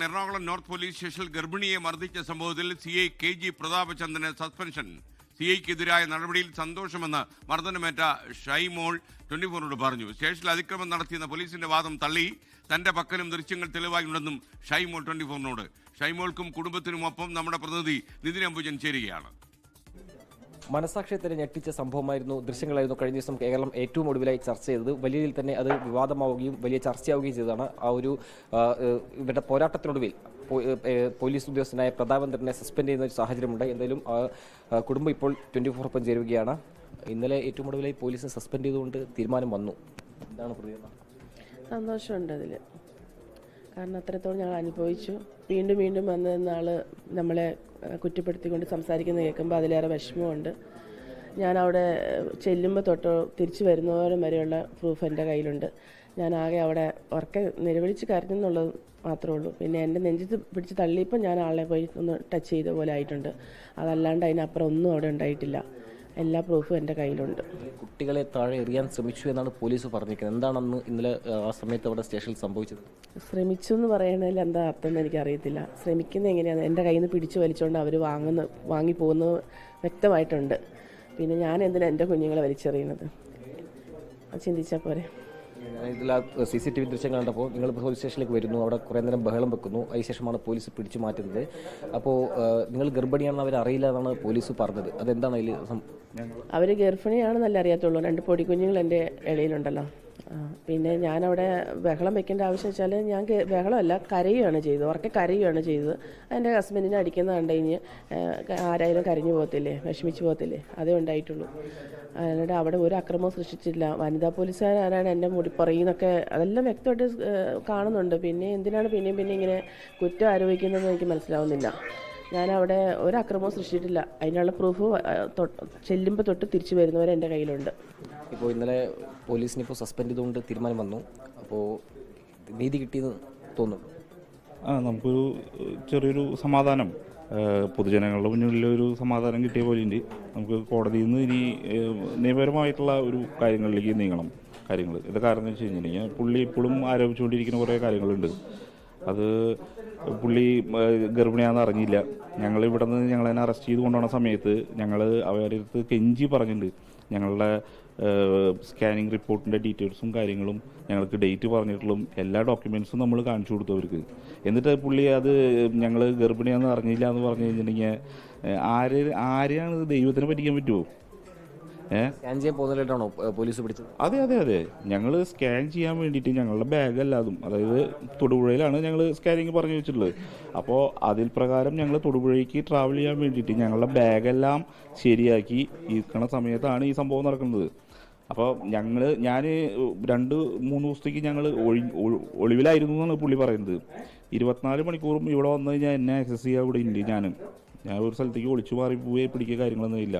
Ernakulam north police സ്റ്റേഷനിൽ ഗർഭിണിയെ മർദ്ദിച്ച സംഭവത്തിൽ സി ഐ കെ ജി പ്രതാപചന്ദ്രന് സസ്പെൻഷൻ. സി ഐക്കെതിരായ നടപടിയിൽ സന്തോഷമെന്ന് മർദ്ദനമേറ്റ ഷൈമോൾ ട്വന്റി ഫോറിനോട് പറഞ്ഞു. സ്റ്റേഷനിൽ അതിക്രമം നടത്തിയെന്ന പോലീസിന്റെ വാദം തള്ളി. തന്റെ പക്കലും ദൃശ്യങ്ങൾ തെളിവായുണ്ടെന്നും ഷൈമോൾ ട്വന്റി ഫോറിനോട് ഷൈമോൾക്കും കുടുംബത്തിനുമൊപ്പം നമ്മുടെ പ്രതിനിധി നിതിൻ അംബുജൻ ചേരുകയാണ്. മനസാക്ഷിയത്തിനെ ഞെട്ടിച്ച സംഭവമായിരുന്നു ദൃശ്യങ്ങളായിരുന്നു കഴിഞ്ഞ ദിവസം കേരളം ഏറ്റവും ഒടുവിലായി ചർച്ച ചെയ്തത്. വലിയ രീതിയിൽ തന്നെ അത് വിവാദമാവുകയും വലിയ ചർച്ചയാവുകയും ചെയ്തതാണ്. ആ ഒരു ഇവരുടെ പോരാട്ടത്തിനൊടുവിൽ പോലീസ് ഉദ്യോഗസ്ഥനായ പ്രതാപന്ദ്രനെ സസ്പെൻഡ് ചെയ്യുന്ന ഒരു സാഹചര്യമുണ്ട്. എന്തായാലും കുടുംബം ഇപ്പോൾ ട്വന്റി ഫോർ ഒപ്പം ചേരുകയാണ്. ഇന്നലെ ഏറ്റവും ഒടുവിലായി പോലീസിനെ സസ്പെൻഡ് ചെയ്തുകൊണ്ട് തീരുമാനം വന്നു. എന്താണ് പ്രതികരണം? സന്തോഷമുണ്ട് അതിൽ കാരണം അത്രത്തോളം ഞങ്ങൾ അനുഭവിച്ചു. വീണ്ടും വീണ്ടും വന്ന് നാൾ നമ്മളെ കുറ്റപ്പെടുത്തിക്കൊണ്ട് സംസാരിക്കുന്നത് കേൾക്കുമ്പോൾ അതിലേറെ വിഷമമുണ്ട് ഞാൻ അവിടെ ചെല്ലുമ്പോൾ തൊട്ടോ തിരിച്ചു വരുന്നവരും വരെയുള്ള പ്രൂഫ് എന്റെ കയ്യിലുണ്ട്. ഞാൻ ആകെ അവിടെ ഉറക്കെ നിലവിളിച്ച് കരഞ്ഞെന്നുള്ളത് മാത്രമേ ഉള്ളൂ. പിന്നെ എന്റെ നെഞ്ചത്ത് പിടിച്ച് തള്ളിയപ്പോൾ ഞാൻ ആളെ പോയി ഒന്ന് ടച്ച് ചെയ്ത പോലെ ആയിട്ടുണ്ട്. അതല്ലാണ്ട് അതിനപ്പുറം ഒന്നും അവിടെ ഉണ്ടായിട്ടില്ല. എല്ലാ പ്രൂഫും എന്റെ കയ്യിലുണ്ട്. കുട്ടികളെ താഴെ എറിയാൻ ശ്രമിച്ചു എന്നാണ് പോലീസ് പറഞ്ഞിരിക്കുന്നത്. എന്താണെന്ന് ഇന്നലെ ആ, സമയത്ത് അവിടെ സ്റ്റേഷനിൽ സംഭവിച്ചത്? ശ്രമിച്ചു എന്ന് പറയണതിൽ എന്താ അർത്ഥം എന്ന് എനിക്കറിയത്തില്ല. ശ്രമിക്കുന്നത് എങ്ങനെയാണ്? എന്റെ കയ്യിൽ നിന്ന് പിടിച്ചു വലിച്ചുകൊണ്ട് അവർ വാങ്ങുന്ന വാങ്ങി പോകുന്നത് വ്യക്തമായിട്ടുണ്ട്. പിന്നെ ഞാൻ എന്തിനാണ് എന്റെ കുഞ്ഞുങ്ങളെ വലിച്ചെറിയുന്നത്? ചിന്തിച്ചാൽ പോരെ. ഇതിൽ സി സി ടി വി ദൃശ്യം കണ്ടപ്പോൾ നിങ്ങൾ പോലീസ് സ്റ്റേഷനിലേക്ക് വരുന്നു അവിടെ കുറേ നേരം ബഹളം വെക്കുന്നു അതിനുശേഷമാണ് പോലീസ് പിടിച്ചു മാറ്റുന്നത്. അപ്പോൾ നിങ്ങൾ ഗർഭിണിയാണെന്ന് അവർ എന്നാണ് പോലീസ് പറഞ്ഞത്. അതെന്താണ് അതിൽ അവർ ഗർഭിണിയാണെന്നല്ല അറിയാത്തുള്ളൂ. രണ്ട് പൊടി കുഞ്ഞുങ്ങൾ എന്റെ ഇടയിലുണ്ടല്ലോ. പിന്നെ ഞാനവിടെ ബഹളം വെക്കേണ്ട ആവശ്യം വെച്ചാൽ ഞാൻ ബഹളമല്ല കരയുകയാണ് ചെയ്തത്. ഉറക്കെ കരയുകയാണ് ചെയ്തത്. എന്റെ ഹസ്ബൻഡിനെ അടിക്കുന്ന കണ്ടു കഴിഞ്ഞ് ആരായാലും കരഞ്ഞു പോകത്തില്ലേ വിഷമിച്ച് പോകത്തില്ലേ? അതേ ഉണ്ടായിട്ടുള്ളൂ. അല്ലാണ്ട് അവിടെ ഒരു അക്രമവും സൃഷ്ടിച്ചില്ല വനിതാ പോലീസുകാരാണ് എന്റെ മുടി പറയുന്നൊക്കെ അതെല്ലാം വ്യക്തമായിട്ട് കാണുന്നുണ്ട്. പിന്നെ എന്തിനാണ് പിന്നെയും പിന്നെ ഇങ്ങനെ കുറ്റം ആരോപിക്കുന്നതെന്ന് എനിക്ക് മനസ്സിലാവുന്നില്ല. ഞാൻ അവിടെ ഒരു അക്രമവും സൃഷ്ടിച്ചിട്ടില്ല അതിനുള്ള പ്രൂഫ് ചെല്ലുമ്പോൾ തൊട്ട് തിരിച്ചു വരുന്നവരെ എന്റെ കയ്യിലുണ്ട്. ഇപ്പോൾ ഇന്നലെ പോലീസിനെ ഇപ്പോൾ സസ്പെൻഡ് ചെയ്തുകൊണ്ട് തീരുമാനം വന്നു. അപ്പോൾ നീതി കിട്ടിയെന്ന് തോന്നുന്നു. ആ നമുക്കൊരു ചെറിയൊരു സമാധാനം. പൊതുജനങ്ങളുടെ മുന്നിൽ ഒരു സമാധാനം കിട്ടിയ പോലെ ഉണ്ട് നമുക്ക് കോടതിയിൽ നിന്ന് ഇനി നിയമപരമായിട്ടുള്ള ഒരു കാര്യങ്ങളിലേക്ക് നീങ്ങണം കാര്യങ്ങൾ ഇത് കാരണം എന്ന് വെച്ച് കഴിഞ്ഞിട്ടുണ്ടെങ്കിൽ പുള്ളി ഇപ്പോഴും ആരോപിച്ചുകൊണ്ടിരിക്കുന്ന കുറേ കാര്യങ്ങളുണ്ട്. അത് പുള്ളി ഗർഭിണിയാണെന്ന് അറിഞ്ഞില്ല. ഞങ്ങൾ ഇവിടെ നിന്ന് ഞങ്ങളതിനെ അറസ്റ്റ് ചെയ്ത് കൊണ്ടുപോകുന്ന സമയത്ത് ഞങ്ങൾ അവരുടെ അടുത്ത് കെഞ്ചി പറഞ്ഞിട്ടുണ്ട്. ഞങ്ങളുടെ സ്കാനിങ് റിപ്പോർട്ടിന്റെ ഡീറ്റെയിൽസും കാര്യങ്ങളും ഞങ്ങൾക്ക് ഡേറ്റ് പറഞ്ഞിട്ടുള്ള എല്ലാ ഡോക്യുമെൻസും നമ്മൾ കാണിച്ചു കൊടുത്തു അവർക്ക്. എന്നിട്ട് പുള്ളി അത് ഞങ്ങൾ ഗർഭിണിയാണെന്ന് അറിഞ്ഞില്ല എന്ന് പറഞ്ഞു കഴിഞ്ഞിട്ടുണ്ടെങ്കിൽ ആര് ആരെയാണ് ദൈവത്തിന് പറ്റിക്കാൻ പറ്റുമോ സ്കാൻ ചെയ്യാൻ പോകുന്നതിലായിട്ടാണോ പോലീസ് പിടിച്ചത്? അതെ അതെ അതെ. ഞങ്ങൾ സ്കാൻ ചെയ്യാൻ വേണ്ടിയിട്ട് ഞങ്ങളുടെ ബാഗ് അല്ലാതും അതായത് തൊടുപുഴയിലാണ് ഞങ്ങൾ സ്കാനിങ് പറഞ്ഞു വെച്ചിട്ടുള്ളത്. അപ്പോൾ അതിൽ പ്രകാരം ഞങ്ങൾ തൊടുപുഴയ്ക്ക് ട്രാവൽ ചെയ്യാൻ വേണ്ടിയിട്ട് ഞങ്ങളുടെ ബാഗെല്ലാം ശരിയാക്കി ഇരിക്കണ സമയത്താണ് ഈ സംഭവം നടക്കുന്നത്. അപ്പോൾ ഞങ്ങൾ ഞാൻ രണ്ട് മൂന്ന് ദിവസത്തേക്ക് ഞങ്ങൾ ഒഴി ഒളിവിലായിരുന്നു എന്നാണ് പുള്ളി പറയുന്നത്. ഇരുപത്തിനാല് മണിക്കൂറും ഇവിടെ വന്നു കഴിഞ്ഞാൽ എന്നെ ആക്സസ് ചെയ്യാൻ ഇവിടെ ഇല്ല ഞാനും. ഞാൻ ഒരു സ്ഥലത്തേക്ക് ഒളിച്ചു മാറി പോവുകയോ പിടിക്കുക കാര്യങ്ങളൊന്നും ഇല്ല.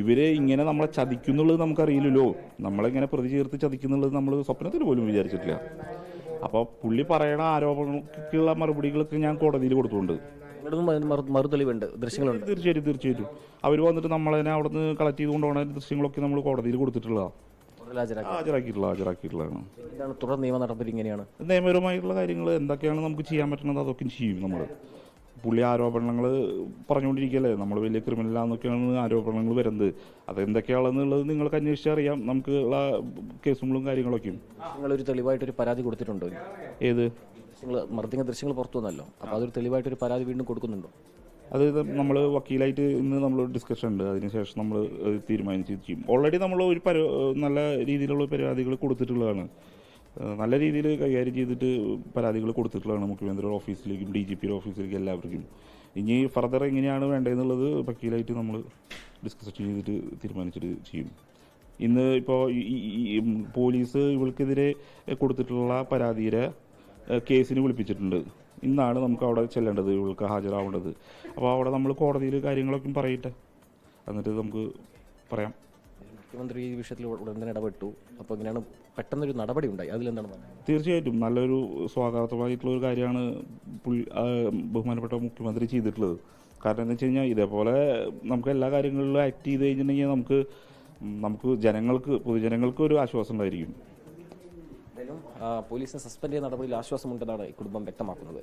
ഇവരെ ഇങ്ങനെ നമ്മളെ ചതിക്കുന്നുള്ളത് നമുക്കറിയില്ലല്ലോ. നമ്മളിങ്ങനെ പ്രതി ചേർത്ത് ചതിക്കുന്നുള്ളത് നമ്മൾ സ്വപ്നത്തിൽ പോലും വിചാരിച്ചിട്ടില്ല. അപ്പോൾ പുള്ളി പറയണ ആരോപണക്കുള്ള മറുപടികളൊക്കെ ഞാൻ കോടതിയിൽ കൊടുത്തുകൊണ്ട്. മറുതെളിവുണ്ട്. ദൃശ്യങ്ങളുണ്ട്. തീർച്ചയായിട്ടും തീർച്ചയായിട്ടും. അവർ വന്നിട്ട് നമ്മളതിനെ അവിടെ നിന്ന് കളക്ട് ചെയ്ത് കൊണ്ടുപോകുന്ന ദൃശ്യങ്ങളൊക്കെ നമ്മൾ കോടതിയിൽ കൊടുത്തിട്ടുള്ളതാണ് ഹാജരാക്കിയിട്ടുള്ള ഹാജരാക്കിയിട്ടുള്ളതാണ്. തുടർ നിയമ നടപടി ഇങ്ങനെയാണ്. നിയമപരമായിട്ടുള്ള കാര്യങ്ങൾ എന്തൊക്കെയാണ് നമുക്ക് ചെയ്യാൻ പറ്റുന്നത് അതൊക്കെ ചെയ്യും നമ്മൾ പുള്ളി ആരോപണങ്ങൾ പറഞ്ഞുകൊണ്ടിരിക്കുകയല്ലേ? നമ്മൾ വലിയ ക്രിമിനലാന്നൊക്കെയാണ് ആരോപണങ്ങൾ വരുന്നത്. അതെന്തൊക്കെയാണെന്നുള്ളത് നിങ്ങൾക്ക് അന്വേഷിച്ചാൽ അറിയാം. നമുക്ക് ഉള്ള കേസുകളും കാര്യങ്ങളൊക്കെയും. നിങ്ങളൊരു തെളിവായിട്ടൊരു പരാതി കൊടുത്തിട്ടുണ്ടോ? ഏത്? നിങ്ങൾ മർദ്ദിങ്ങ ദൃശ്യങ്ങൾ പുറത്തു വന്നല്ലോ അപ്പോൾ അതൊരു തെളിവായിട്ടൊരു പരാതി വീണ്ടും കൊടുക്കുന്നുണ്ടോ? അത് നമ്മൾ വക്കീലായിട്ട് ഇന്ന് നമ്മൾ ഡിസ്കഷൻ ഉണ്ട്. അതിനുശേഷം നമ്മൾ തീരുമാനിച്ച് ചെയ്യും ഓൾറെഡി നമ്മൾ ഒരു പര നല്ല രീതിയിലുള്ള പരാതികൾ കൊടുത്തിട്ടുള്ളതാണ്. നല്ല രീതിയിൽ കൈകാര്യം ചെയ്തിട്ട് പരാതികൾ കൊടുത്തിട്ടുള്ളതാണ് മുഖ്യമന്ത്രിയുടെ ഓഫീസിലേക്കും ഡി ജി പിയുടെ ഓഫീസിലേക്കും എല്ലാവർക്കും. ഇനി ഫർദർ എങ്ങനെയാണ് വേണ്ടതെന്നുള്ളത് വക്കീലായിട്ട് നമ്മൾ ഡിസ്കസ് ചെയ്തിട്ട് തീരുമാനിച്ചിട്ട് ചെയ്യും. ഇന്ന് ഇപ്പോൾ പോലീസ് ഇവൾക്കെതിരെ കൊടുത്തിട്ടുള്ള പരാതിയുടെ കേസിന് വിളിപ്പിച്ചിട്ടുണ്ട്. ഇന്നാണ് നമുക്ക് അവിടെ ചെല്ലേണ്ടത് ഇവൾക്ക് ഹാജരാവേണ്ടത്. അപ്പോൾ അവിടെ നമ്മൾ കോടതിയിൽ കാര്യങ്ങളൊക്കെ പറയട്ടെ. എന്നിട്ട് നമുക്ക് പറയാം. മുഖ്യമന്ത്രി ഈ വിഷയത്തിൽ ഉടൻ തന്നെ ഇടപെട്ടു. അപ്പോൾ ഇങ്ങനെയാണ് പെട്ടെന്നൊരു നടപടി ഉണ്ടായി? അതിലെന്താണ് പറയുന്നത് തീർച്ചയായിട്ടും നല്ലൊരു സ്വാഗതമായിട്ടുള്ള ഒരു കാര്യമാണ് ബഹുമാനപ്പെട്ട മുഖ്യമന്ത്രി ചെയ്തിട്ടുള്ളത്. കാരണം എന്ന് വെച്ച് കഴിഞ്ഞാൽ ഇതേപോലെ നമുക്ക് എല്ലാ കാര്യങ്ങളിലും ആക്ട് ചെയ്ത് കഴിഞ്ഞിട്ടുണ്ടെങ്കിൽ നമുക്ക് നമുക്ക് ജനങ്ങൾക്ക് പൊതുജനങ്ങൾക്ക് ഒരു ആശ്വാസം ഉണ്ടായിരിക്കും. പോലീസിനെ സസ്പെൻഡ് ചെയ്യുന്ന നടപടിയിൽ ആശ്വാസമുണ്ടെന്നാണ് ഈ കുടുംബം വ്യക്തമാക്കുന്നത്.